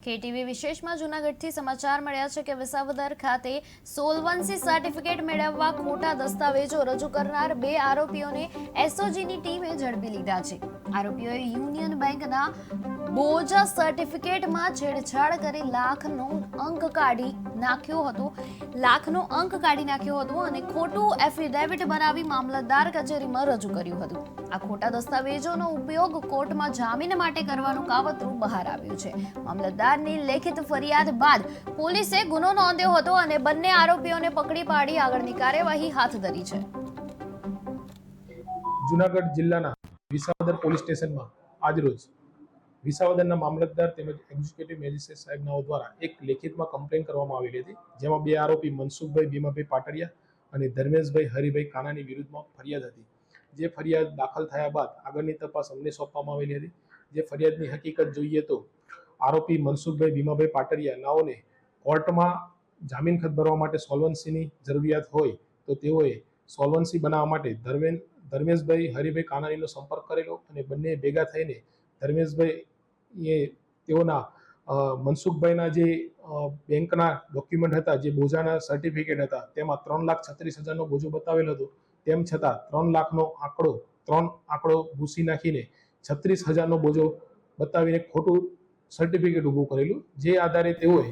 KTV વિશેષમાં જૂનાગઢથી સમાચાર મળ્યા છે કે વિસાવદર ખાતે સોલવન્સી સર્ટિફિકેટ મેળવવા ખોટા દસ્તાવેજો રજૂ કરનાર બે આરોપીઓને એસઓજીની ટીમે ઝડપી લીધા છે. આરોપીઓએ યુનિયન બેંકના બોજા સર્ટિફિકેટમાં છેડછાડ કરી લાખનો અંક કાઢી નાખ્યો હતો. લાખનો અંક કાઢી નાખ્યો હતો અને ખોટું એફિડેવિટ બનાવી મામલતદાર કચેરીમાં રજૂ કર્યું હતું. આ ખોટા દસ્તાવેજોનો ઉપયોગ કોર્ટમાં જામીન માટે કરવાનું કાવતરું બહાર આવ્યું છે. મામલતદારની લેખિત ફરિયાદ બાદ પોલીસે ગુનો નોંધ્યો હતો અને બંને આરોપીઓને પકડી પાડી આગળની કાર્યવાહી હાથ ધરી છે. જુનાગઢ જિલ્લાના વિસાવદર પોલીસ સ્ટેશનમાં આજરોજ વિસાવદરના મામલતદાર તેમજ એક્ઝિક્યુટિવ મેજિસ્ટ્રેટ સાહેબનાઓ દ્વારા એક લેખિતમાં કમ્પ્લેન કરવામાં આવેલી હતી, જેમાં બે આરોપી મનસુખભાઈ ભીમાભાઈ પાટડિયા અને ધર્મેશભાઈ હરિભાઈ કાનાની વિરુદ્ધમાં ફરિયાદ હતી. જે ફરિયાદ દાખલ થયા બાદ આગળની તપાસ અમને સોંપવામાં આવેલી હતી. જે ફરિયાદની હકીકત જોઈએ તો આરોપી મનસુખભાઈ ભીમાભાઈ પાટડિયા નાઓને કોર્ટમાં જામીન ખત ભરવા માટે સોલ્વન્સીની જરૂરિયાત હોય તો તેઓએ સોલ્વન્સી બનાવવા માટે ધર્મેન, ધર્મેશભાઈ હરિભાઈ કાનાણીનો સંપર્ક કરેલો અને બંને ભેગા થઈને ધર્મેશભાઈ એ તેઓના મનસુખભાઈના જે બેંકના ડોક્યુમેન્ટ હતા, જે બોજાના સર્ટિફિકેટ હતા, તેમાં ત્રણ લાખ છત્રીસ હજારનો બોજો બતાવેલો હતો. તેમ છતાં ત્રણ લાખનો આંકડો, ત્રણ આંકડો ભૂસી નાખીને છત્રીસ હજારનો બોજો બતાવીને ખોટું સર્ટિફિકેટ ઊભું કરેલું. જે આધારે તેઓએ